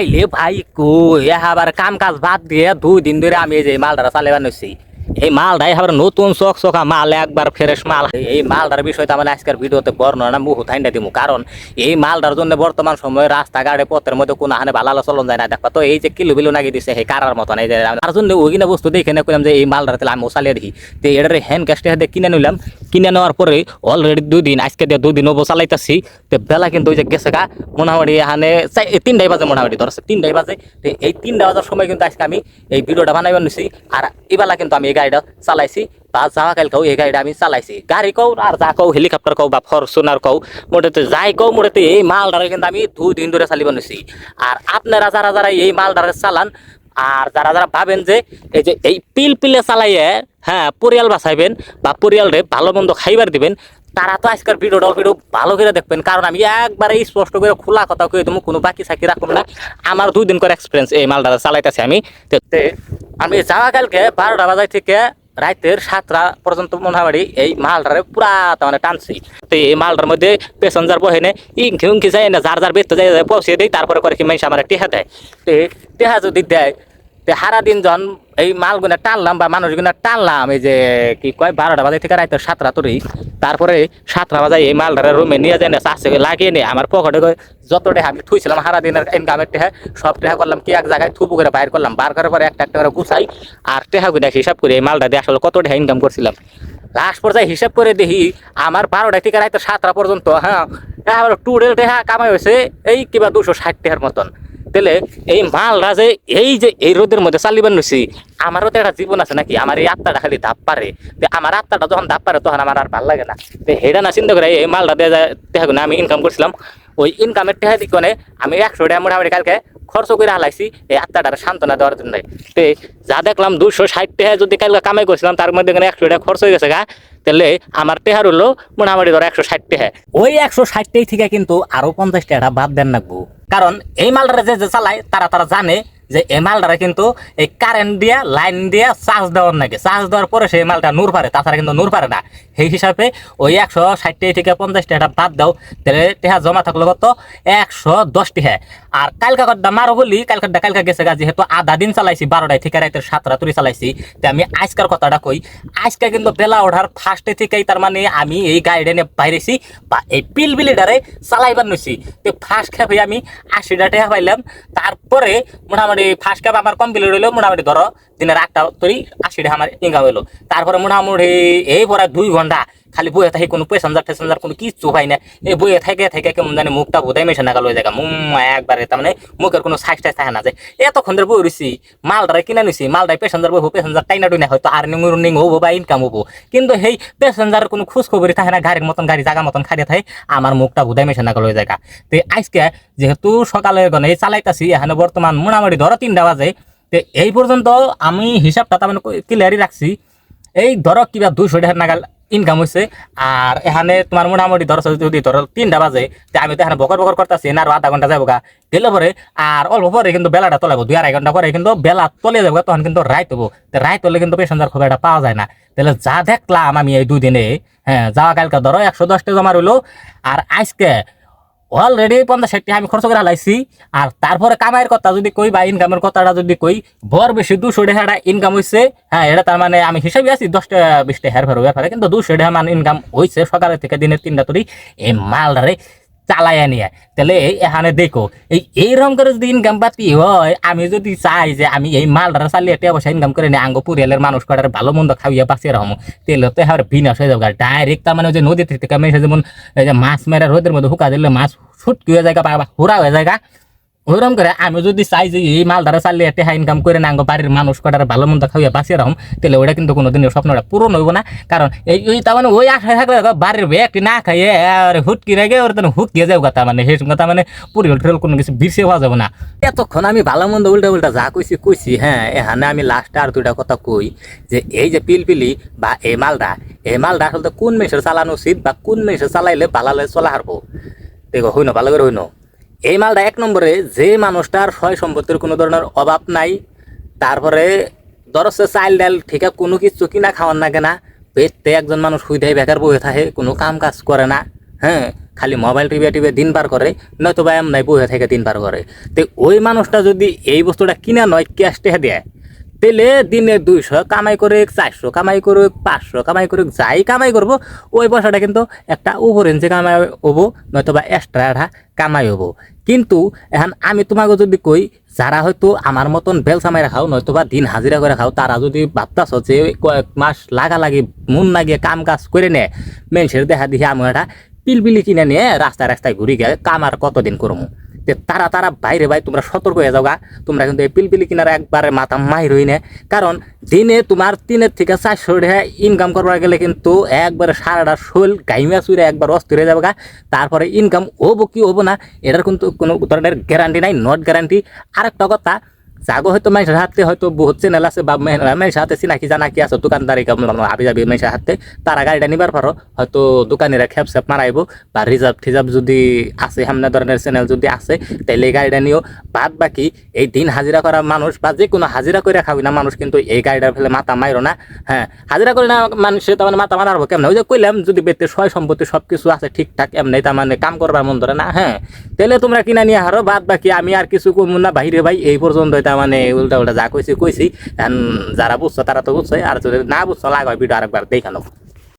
আইলে ভাই কই আবার কাম কাজ বাদ দিয়ে দুই দিন ধরে আমি এই যে মালটা চালাবার নছি এই মাল মালটাই আবার নতুন চক চকা মাল একবার ফ্রেশ মাল। এই মালটার বিষয়টা মানে আজকের ভিডিওতে বর্ণনা মুহু থাইন্ডা দিমু। কারণ এই মালটার জন্য বর্তমান সময়ে রাস্তাঘাটে পথের মধ্যে কোনো হানে ভালো চলন যায় না। দেখবা তো, এই যে কিলো বিলো নাগি দিছে সেই কারার মতন। এই যে তার জন্য ওই কিনা বস্তু দেখে না কইলাম যে এই মালটার তাহলে আমি চালিয়ে দেখি তো এটার হ্যান্ড ক্যাশটা হাতে কিনে নিলাম। কিনে নেওয়ার পরে অলরেডি দুই দিন আজকে দিয়ে দুই দিন ওবো চালাইতেছি। তো বেলা কিন্তু ওই যে গেছে গা, মোটামুটি এখানে তিনটাই বাজে মোটামুটি ধরছে, তিনটাই বাজে। তো এই তিনটা বাজার সময় কিন্তু আজকে আমি এই ভিডিওটা বানাইবার নিছি। আর এবেলা কিন্তু আমি এই গাড়িটা চালাইছি বা যাওয়া কালকেও এই গাড়িটা আমি চালাইছি। গাড়ি কও আর যা কও হেলিকপ্টার কও, বা ফরচুনার কও মোটাতে যাই কও মোটাতে এই মালটারে কিন্তু আমি দুদিন ধরে চালিয়ে নিছি। আর আপনারা যারা যারা এই মালটারে চালান, আর যারা যারা ভাবেন যে এই যে এই পিল পিলে চালাইয়ে হ্যাঁ পরিয়াল বাঁচাইবেন, বা পরিয়ালরে ভালো মন্দ খাইবার দিবেন তারা তো আজকের ভিডিওটা ভিডিও ভালো করে দেখবেন, কারণ আমি একবারে স্পষ্ট করে খোলা কথা কই তুমি কোনো বাকি চাকি রাখুন না। আমার দুই দিন করে এক্সপিরিয়েন্স এই মালটা চালাইতেছি আমি। আমি যাওয়া কালকে বারোটা বাজার থেকে রাতের সাতটা পর্যন্ত মোটামুটি এই মালটারে পুরা মানে টানছি। তো এই মালটার মধ্যে প্যাসেঞ্জার বহে নে ইংখি উংখি যায় না, যার যার বেরতে যায় পৌঁছে দেয়, তারপরে করে কি মানুষ আমার টেহা দেয়। তো, টেহা যদি দেয়, তো সারা দিন যখন এই মালগুলো টানলাম বা মানুষগুলো টানলাম, এই যে কি কয়, বারোটা বাজে থেকে রাইতে সাতটা তরি। তারপরে সাতটা বাজায় এই মালটারে রুমে নিয়ে যায় না চাষে লাগিয়ে নিয়ে আমার পকেটে করে যত টাকা আমি থুইছিলাম সারা দিনের ইনকামের টেহা, সব টেহা করলাম, কি এক জায়গায় থুপু করে বাইর করলাম, বার করার পরে একটা একটা করে গুছাই আর টেহা গুলো হিসাব করে এই মালটা দিয়ে আসলে কত ইনকাম করছিলাম। লাস্ট পর্যায়ে হিসাব করে দেখি আমার বারোটা থেকে রাইতে সাতটা পর্যন্ত হ্যাঁ টুডেল টেহা কামাই হয়েছে, এই কিবা দুশো ষাট টেহার মতন। তাহলে এই মালটা যে এই যে এই রোদের মধ্যে চালিবার নছি আমারও তো একটা জীবন আছে নাকি? আমার এই আত্মাটা খালি ধাপ পারে। আমার আত্মাটা যখন ধাপ পারে, তখন আমার আর ভালো লাগে না। তো হেডা না চিন্তা করে এই মালটা দিয়ে যায় আমি ইনকাম করছিলাম। ওই ইনকামের টেহা দিকনে আমি একশো টাকা মোটামুটি কালকে খরচ করে হালাইছি এই আত্মাটার সান্ত্বনা দেওয়ার জন্য। তো যা দেখলাম দুশো ষাট টাকা যদি কালকে কামাই করছিলাম, তার মধ্যে এখানে একশো টাকা খরচ হয়ে গেছে গা। তাহলে আমার টেহার হলো মোটামুটি ধরো একশো ষাট টাকা ওই একশো ষাট টাই থেকে কিন্তু আরও পঞ্চাশ টাকা বাদ দেন রাখব কারণ এই মালটারে যে যে চালায় তারা তারা জানে যে এই মালটারে কিন্তু এই কারেন্ট দিয়া লাইন দিয়া চার্জ দেওয়ার নাকি। চার্জ দেওয়ার পরে সেই মালটা নূর পারে, তাছাড়া কিন্তু নূর পারে না। সেই হিসাবে ওই একশো ষাট টাকা থেকে পঞ্চাশ টাকা বাদ দাও, তাহলে টেহা জমা থাকল কত? একশো দশ টাকা আর কালকা কড্ডা মারো বলি, কালকা কালকা গেছে গা, যেহেতু আধা দিন চালাইছি, বারোটায় থেকে রাতের সাতটা তুরি চালাইছি, তো আমি আজকার কথাটা কই, আজকে কিন্তু বেলা ওঠার ফার্স্টে থেকেই তার মানে আমি এই গাড়িটা নিয়ে বাইরেছি বা এই পিল বিলিটারে চালাইবার নইছি। তো ফার্স্ট খেপে আমি আশিটা টাকা পাইলাম, তারপরে মোটামুটি ফার্স্ট ক্যাপ আমার কমপ্লিট হইল মোটামুটি ধরো দিনের আটটা তৈরি আশিটা আমার ইনকাম হইল। তারপরে মোটামুটি এই পরে দুই ঘণ্টা খালি বইয়ে থাকে, কোনো প্যাসেঞ্জার ট্যাসেঞ্জার কোনো কিচ্ছু হয় না। এই বইয়ে থাকে, থেকে কেমন জানি মুখটা বোধাই মেশে নাগাল হয়ে যায় মুম একবারে, তার মানে মুখের কোনো সাইজ টাইজ থাকে না যে। এতক্ষণ ধরে বই রয়েছি মালটারে কিনে নিছি মালটাই প্যাসেঞ্জার বইব প্যাসেঞ্জার টাইনা টুইনা, হয়তো আর্নিং উর্নিং হব বা ইনকাম হব। কিন্তু সেই প্যাসেঞ্জার কোনো খোঁজ খবরই থাকে না, গাড়ির মতন, গাড়ি জায়গা মতন খাইয়ে থাকে, আমার মুখটা বোধাই মেশে নাগাল হয়ে যায় তো আজকে যেহেতু সকালে গনে চালাইতাছি, এখানে বর্তমান মোটামুটি ধরো তিনটা বাজে, তো এই পর্যন্ত আমি হিসাবটা তার মানে ক্লিয়ারই রাখছি। এই ধরো কিবা দুইশো টাকার নাগাল ইনকাম হয়েছে আর এখানে তোমার মোটামুটি ধরো যদি ধরো তিনটা বাজে, তো আমি তো এখানে বকর বকর করতেছি, না আর আধা ঘণ্টা যাব গা দিলে পরে আর অল্প পরে কিন্তু বেলাটা তোলাবো, দুই আড়াই ঘণ্টা পরে কিন্তু বেলা তলে যাব, তখন কিন্তু রায় হব। তো তলে কিন্তু প্যাসেঞ্জার খুব একটা পাওয়া যায় না। তাহলে যা দেখলাম আমি এই দুদিনে হ্যাঁ যাওয়া কালকে ধরো একশো দশটা জমা রইল আর আজকে অলরেডি পঞ্চাশ ষাট আমি খরচ করে হালাইছি। আর তারপরে কামাইয়ের কথা যদি কই বা ইনকামের কথাটা যদি কই বর বেশি দুশো ডেহাটা ইনকাম হয়েছে হ্যাঁ এটা তার মানে আমি হিসাবে আছি দশটা বিশটা হের ফের ব্যাপারে, কিন্তু দুশো ডেহা মানে ইনকাম হয়েছে সকালে থেকে দিনের তিনটা তরি। এই মালটারে চালাইয়া নিয়ে তাহলে এখানে দেখো, এই এই এইরকম করে যদি ইনকাম পাতি হয়, আমি যদি চাই যে আমি এই মালটা চালিয়ে টাকা পয়সা ইনকাম করে নিয়ে আঙ্গ পরিয়ালের মানুষ কটার ভালো মন্দ খাইয়া বাঁচিয়ে রাখব তাহলে তো এবার বিনাশ হয়ে যাবে ডাইরেক্ট তার মানে যে নদীতে থেকে মেশে যেমন মাছ মেরা রোদের মধ্যে হুকা দিলে মাছ ছুটকি হয়ে যায় বা হুরা হয়ে যায় ওইরকম করে, আমি যদি চাই যে এই মালদারে চালিয়ে টেহা ইনকাম করে না আঙ্গ বাড়ির মানুষ কটার ভালো মন্দ খাইয়া বাঁচিয়ে রাখুন তাহলে ওটা কিন্তু কোনোদিন স্বপ্নটা পূরণ হইব না। কারণ এই ওই তার মানে ওই আশায় থাকলে বাড়ির ব্যাগটি না খাইয়ে, আর হুটকি রেগে ওর তখন হুকিয়ে যাও কথা মানে সেই কথা মানে পরিবার টরিয়াল কোনো কিছু বিরসে হওয়া যাবে না। এতক্ষণ আমি ভালো মন্দ উল্টা উল্টা যা কইছি কইছি হ্যাঁ এখানে আমি লাস্টে আর দুইটা কথা কই, যে এই যে পিলপিলি বা এই মালদা এই মালদা আসলে কোন মেসের চালানো উচিত বা কোন মেসের চালাইলে ভালো চলা হারবো? দেখো, হইন, ভালো করে হইন। এই মালটা এক নম্বরে যে মানুষটার সয় সম্পত্তির কোনো ধরনের অভাব নাই, তারপরে দরসে চাইল ডাল ঠিক কোনো কিছু কিনা খাওয়ার না কেনা পেটতে একজন মানুষ দেয়, বেকার বসে থাকে, কোনো কাম কাজ করে না হ্যাঁ খালি মোবাইল টিপে টিপে দিন পার করে, নয়তো বা এমন নাই বসে থাকে দিন পার করে। তো ওই মানুষটা যদি এই বস্তুটা কিনা নয়, ক্যাশ টেহে দেয়। তাহলে দিনে দুইশো, কামাই করে চারশো, কামাই করুক পাঁচশো, কামাই করুক যাই কামাই করব, ওই পয়সাটা কিন্তু একটা উপরেন্সে কামাই হব, নয়তো বা এক্সট্রা একটা কামাই হব। কিন্তু এখন আমি তোমাকে যদি কই, যারা হয়তো আমার মতন বেল সামাই রাখাও নয়তো বা দিন হাজিরা করে খাও, তারা যদি ভাবতাছ যে কয়েক মাস লাগা লাগি মন লাগিয়ে কাম কাজ করে নেয় মেনসের দেখা দেখি আমি একটা পিলপিলি কিনে নিয়ে রাস্তায় রাস্তায় ঘুরি গিয়ে কাম আর কতদিন করব তে তারা তারা বাইরে ভাই, তোমরা সতর্ক হয়ে যাওগা তোমরা কিন্তু এই পিলপিলি কিনার একবারে মাথা মাহির হই না কারণ দিনে তোমার তিনের থেকে চারশো টাকা ইনকাম করবার গেলে কিন্তু একবারে সারাটা শোল গাইমা চুরে একবার অস্থির হয়ে যাবে তারপরে ইনকাম হব কি হব না, এটার কিন্তু কোনো ধরনের গ্যারান্টি নাই নট গ্যারান্টি আরেকটা কথা জাগো হয়তো মানুষের হাতে হয়তো বহুত চ্যানেল আছে, বা মানুষের হাতে চিনাকি জানাকি আছে, দোকানদারি হাবি যাবি মানুষের হাতে তারা গাড়িটা নিবার পারো, হয়তো দোকানিরা খেপ সেপ মারাইব, বা রিজার্ভ টিজার্ভ যদি আছে, সামনে ধরনের চ্যানেল যদি আছে তাহলে এই গাড়িটা নিও। বাদ বাকি, এই দিন হাজিরা করা মানুষ, বা যে কোনো হাজিরা করে খাবি না মানুষ, কিন্তু এই গাড়িটা ফেলে মাথা মাইরো না। হ্যাঁ হাজিরা করে না মানুষের তার মানে মাথা মারাবো কেমন? ওই যে কইলাম, যদি বেতে সয় সম্পত্তি সব কিছু আছে ঠিকঠাক, এমনি তার মানে কাম করবার মন ধরে না হ্যাঁ। তাহলে তোমরা কিনা নিয়ে হারো, বাদ বাকি আমি আর কিছু কমু না বাইরে ভাই, এই পর্যন্ত তার মানে উল্টা উল্টা যা কইছি কইছি যারা বুঝছ তারা তো বুঝছে আর যদি না বুঝছ লাগাই ভিডিও আরেকবার দেখানো